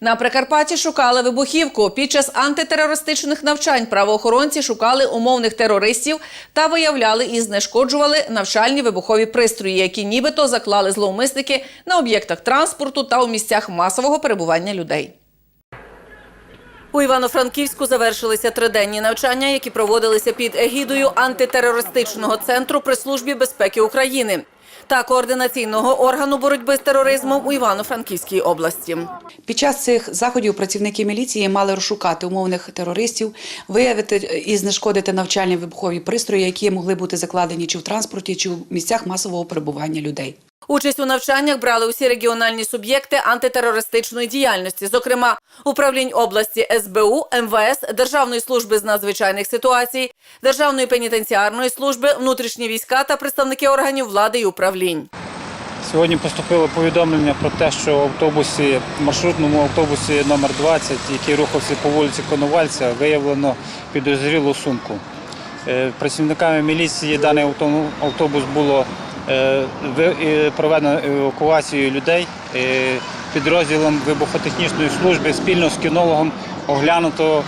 На Прикарпатті шукали вибухівку. Під час антитерористичних навчань правоохоронці шукали умовних терористів та виявляли і знешкоджували навчальні вибухові пристрої, які нібито заклали зловмисники на об'єктах транспорту та у місцях масового перебування людей. У Івано-Франківську завершилися триденні навчання, які проводилися під егідою антитерористичного центру при службі безпеки України та координаційного органу боротьби з тероризмом у Івано-Франківській області. Під час цих заходів працівники міліції мали розшукати умовних терористів, виявити і знешкодити навчальні вибухові пристрої, які могли бути закладені чи в транспорті, чи в місцях масового перебування людей. Участь у навчаннях брали усі регіональні суб'єкти антитерористичної діяльності, зокрема управлінь області СБУ, МВС, Державної служби з надзвичайних ситуацій, Державної пенітенціарної служби, внутрішні війська та представники органів влади і управлінь. Сьогодні поступило повідомлення про те, що в автобусі, маршрутному автобусі номер 20, який рухався по вулиці Коновальця, виявлено підозрілу сумку. Е, Працівниками міліції даний автобус було проведено евакуацію людей. Е, Підрозділом вибухотехнічної служби спільно з кінологом оглянуто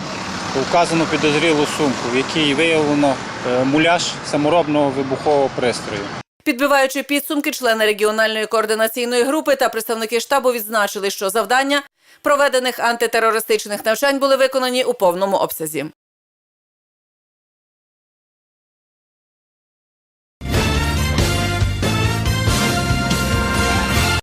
вказану підозрілу сумку, в якій виявлено е, муляж саморобного вибухового пристрою. Підбиваючи підсумки, члени регіональної координаційної групи та представники штабу відзначили, що завдання проведених антитерористичних навчань були виконані у повному обсязі.